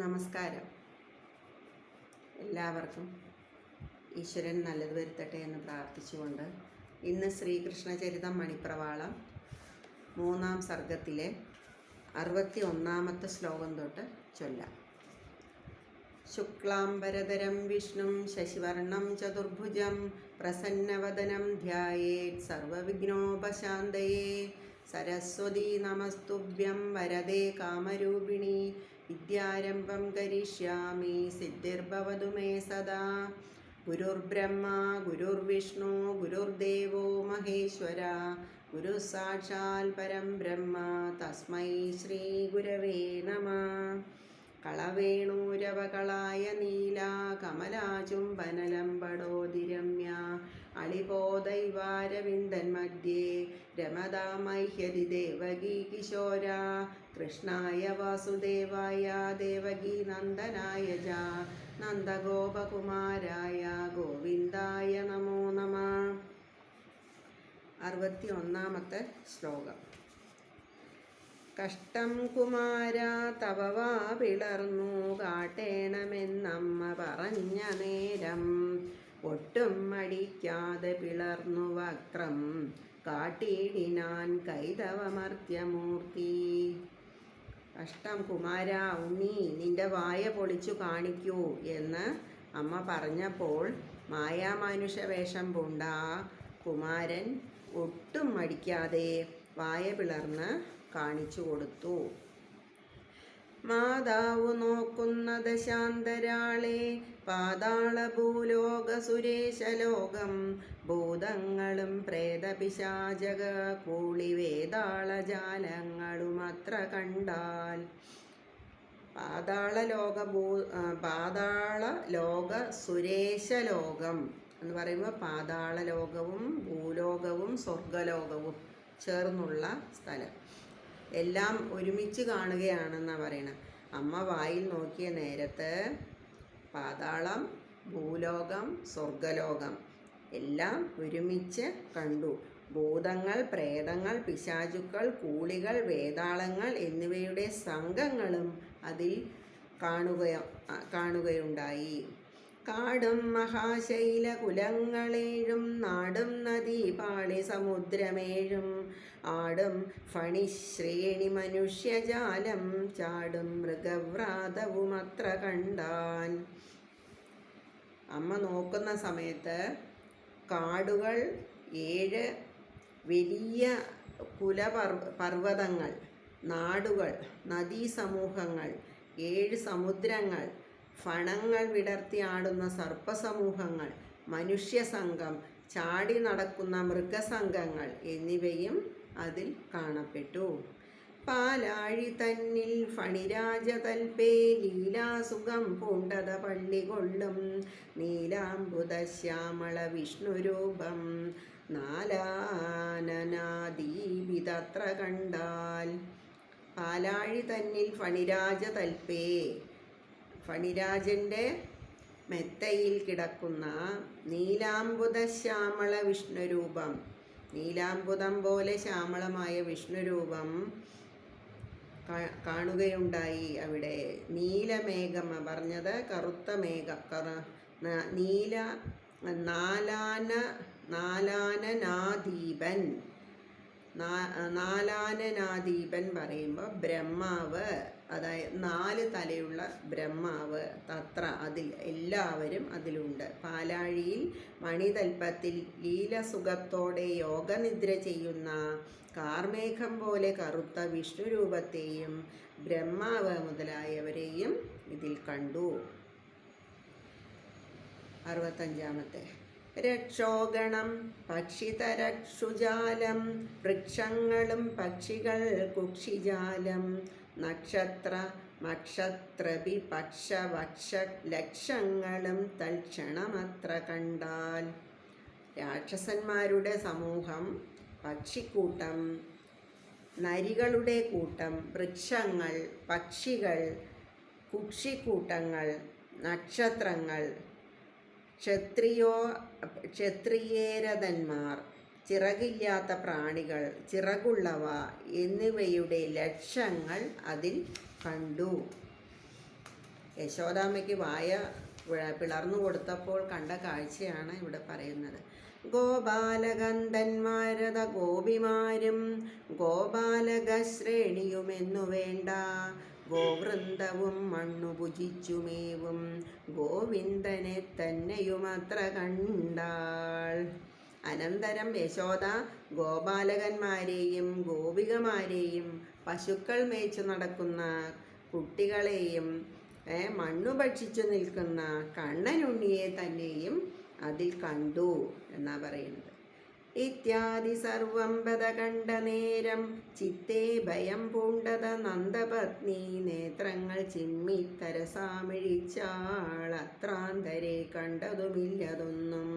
നമസ്കാരം. എല്ലാവർക്കും ഈശ്വരൻ നല്ലത് വരുത്തട്ടെ എന്ന് പ്രാർത്ഥിച്ചുകൊണ്ട് ഇന്ന് ശ്രീകൃഷ്ണചരിതം മണിപ്രവാളം മൂന്നാം സർഗത്തിലെ അറുപത്തി ഒന്നാമത്തെ ശ്ലോകം തൊട്ട് ചൊല്ലാം. ശുക്ലാംബരധരം വിഷ്ണും ശശിവർണം ചതുർഭുജം പ്രസന്നവദനം ധ്യായേത് സർവവിഘ്നോപശാന്തയേ. സരസ്വതി നമസ്തുഭ്യം വരദേ കാമരൂപിണി. വിദ്യാരംഭം കരിഷ്യാമി സിദ്ധിർഭവതു മേ സദാ. ഗുരുർബ്രഹ്മ ഗുരുർവിഷ്ണു ഗുരുർദേവോ മഹേശ്വര. ഗുരു സാക്ഷാൽ പരം ബ്രഹ്മ തസ്മൈ ശ്രീ ഗുരവേ നമ. കളവേണൂരവകളായ നീല കമലാചുംബനലംബടോതിരമ്യ അളിപോദൈവാരവിന്ദൻ മധ്യേ രമതാമഹ്യതി ദേവകീ കിശോര. കൃഷ്ണായ വാസുദേവായ ദേവകീ നന്ദനായ ച നന്ദഗോപകുമാരായ ഗോവിന്ദായ നമോ നമ. അറുപത്തി ഒന്നാമത്തെ ശ്ലോകം. കഷ്ടം കുമാര തവ വാ പിളർന്നു കാട്ടേണമെന്നമ്മ പറഞ്ഞ നേരം. ഒട്ടും മടിക്കാതെ പിളർന്നു വക്രം. കാട്ടിയിടിനാൻ കൈതവമർത്യമൂർത്തി കഷ്ടം കുമാര ഉണ്ണി നിന്റെ വായ പൊളിച്ചു കാണിക്കൂ എന്ന് അമ്മ പറഞ്ഞപ്പോൾ മായാമാനുഷ വേഷം പൂണ്ട. കുമാരൻ ഒട്ടും മടിക്കാതെ വായ പിളർന്ന് കാണിച്ചു കൊടുത്തു. മാതാവ് നോക്കുന്ന ദശാന്തരാളെ പാതാള ഭൂലോക സുരേശലോകം ഭൂതങ്ങളും പ്രേതപിശാചക കൂളി അത്ര കണ്ടാൽ. പാതാള ലോക ഭൂ പാതാള ലോക സുരേശലോകം എന്ന് പറയുമ്പോൾ പാതാള ലോകവും ഭൂലോകവും സ്വർഗലോകവും ചേർന്നുള്ള സ്ഥലം. എല്ലാം ഒരുമിച്ച് കാണുകയാണെന്നാണ് പറയണത് അമ്മ വായിൽ നോക്കിയ നേരത്ത് പാതാളം ഭൂലോകം സ്വർഗലോകം എല്ലാം ഒരുമിച്ച് കണ്ടു. ഭൂതങ്ങൾ പ്രേതങ്ങൾ പിശാചുക്കൾ കൂളികൾ വേതാളങ്ങൾ എന്നിവയുടെ സംഘങ്ങളും അതിൽ കാണുകയോ കാണുകയുണ്ടായി. കാടും മഹാശൈല കുലങ്ങളേഴും നാടും നദീപാളി സമുദ്രമേഴും ആടും ഫണിശ്രേണി മനുഷ്യജാലം ചാടും മൃഗവ്രാതവും അത്ര കണ്ടാൻ. അമ്മ നോക്കുന്ന സമയത്ത് കാടുകൾ ഏഴ് വലിയ കുലപർവ പർവതങ്ങൾ നാടുകൾ നദീസമൂഹങ്ങൾ ഏഴ് സമുദ്രങ്ങൾ ഫണങ്ങൾ വിടർത്തി ആടുന്ന സർപ്പസമൂഹങ്ങൾ മനുഷ്യസംഘം ചാടി നടക്കുന്ന മൃഗസംഘങ്ങൾ എന്നിവയും അതിൽ കാണപ്പെട്ടു. പാലാഴി തന്നിൽ ഫണിരാജതൽപേ ലീലാസുഖം പൂണ്ടത പള്ളി കൊള്ളും നീലാംബുദ ശ്യാമള വിഷ്ണുരൂപം നാലാനനാദീപിതത്ര കണ്ടാൽ പാലാഴി തന്നിൽ ഫണിരാജ തൽപേ ഫണിരാജന്റെ മെത്തയിൽ കിടക്കുന്ന നീലാംബുത ശ്യാമള വിഷ്ണുരൂപം നീലാംബുതം പോലെ ശ്യാമളമായ വിഷ്ണുരൂപം കാണുകയുണ്ടായി അവിടെ. നീലമേഘം പറഞ്ഞത് കറുത്ത മേഘം കറ നീല നാലാന നാലാനനാദീപൻ നാലാനനാദീപൻ പറയുമ്പോൾ ബ്രഹ്മാവ്. അതായത് നാല് തലയുള്ള ബ്രഹ്മാവ് തത്ര അതിൽ എല്ലാവരും അതിലുണ്ട്. പാലാഴിയിൽ മണിതൽപ്പത്തിൽ ലീലസുഖത്തോടെ യോഗനിദ്ര ചെയ്യുന്ന കാർമേഘം പോലെ കറുത്ത വിഷ്ണുരൂപത്തെയും ബ്രഹ്മാവ് മുതലായവരെയും ഇതിൽ കണ്ടു. അറുപത്തഞ്ചാമത്തെ. രക്ഷോഗണം പക്ഷിതരക്ഷുജാലം വൃക്ഷങ്ങളും പക്ഷികൾ കുക്ഷിജാലം നക്ഷത്ര മക്ഷത്രപി പക്ഷവക്ഷ ലക്ഷങ്ങളും തൽക്ഷണമത്ര കണ്ടാൽ. രാക്ഷസന്മാരുടെ സമൂഹം പക്ഷിക്കൂട്ടം നരികളുടെ കൂട്ടം വൃക്ഷങ്ങൾ പക്ഷികൾ കുക്ഷിക്കൂട്ടങ്ങൾ നക്ഷത്രങ്ങൾ ക്ഷത്രിയോ ക്ഷത്രിയേരതന്മാർ ചിറകില്ലാത്ത പ്രാണികൾ ചിറകുള്ളവ എന്നിവയുടെ ലക്ഷങ്ങൾ അതിൽ കണ്ടു. യശോദാമ്മയ്ക്ക് വായ പിള- പിളർന്നു കൊടുത്തപ്പോൾ കണ്ട കാഴ്ചയാണ് ഇവിടെ പറയുന്നത്. ഗോപാലകന്ധന്മാരത ഗോപിമാരും ഗോപാലക ശ്രേണിയുമെന്നു വേണ്ട. ഗോവൃന്ദവും മണ്ണു ഭുജിച്ചുമേവും. ഗോവിന്ദനെ തന്നെയുമത്ര കണ്ടാൾ. അനന്തരം യശോദ ഗോപാലകന്മാരെയും ഗോപികമാരെയും പശുക്കൾ മേച്ചു നടക്കുന്ന കുട്ടികളെയും മണ്ണു ഭക്ഷിച്ചു നിൽക്കുന്ന കണ്ണനുണ്ണിയെ തന്നെയും അതിൽ കണ്ടു എന്നാ പറയുന്നത്. ഇത്യാദി സർവം പദ കണ്ട നേരം ചിത്തേ ഭയം പൂണ്ടത നന്ദപത്നി നേത്രങ്ങൾ ചിമ്മി തരസാമിഴിച്ചാൾ അത്രാന്തരെ കണ്ടതുമില്ലതൊന്നും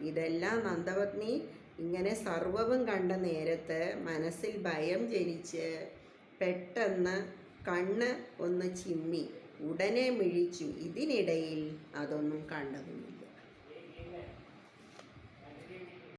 ഇതെല്ലാം നന്ദപത്നി ഇങ്ങനെ സർവവും കണ്ട നേരത്ത് മനസ്സിൽ ഭയം ജനിച്ച് പെട്ടെന്ന് കണ്ണ് ഒന്ന് ചിമ്മി ഉടനെ മിഴിച്ചു. ഇതിനിടയിൽ അതൊന്നും കണ്ടതുമില്ല.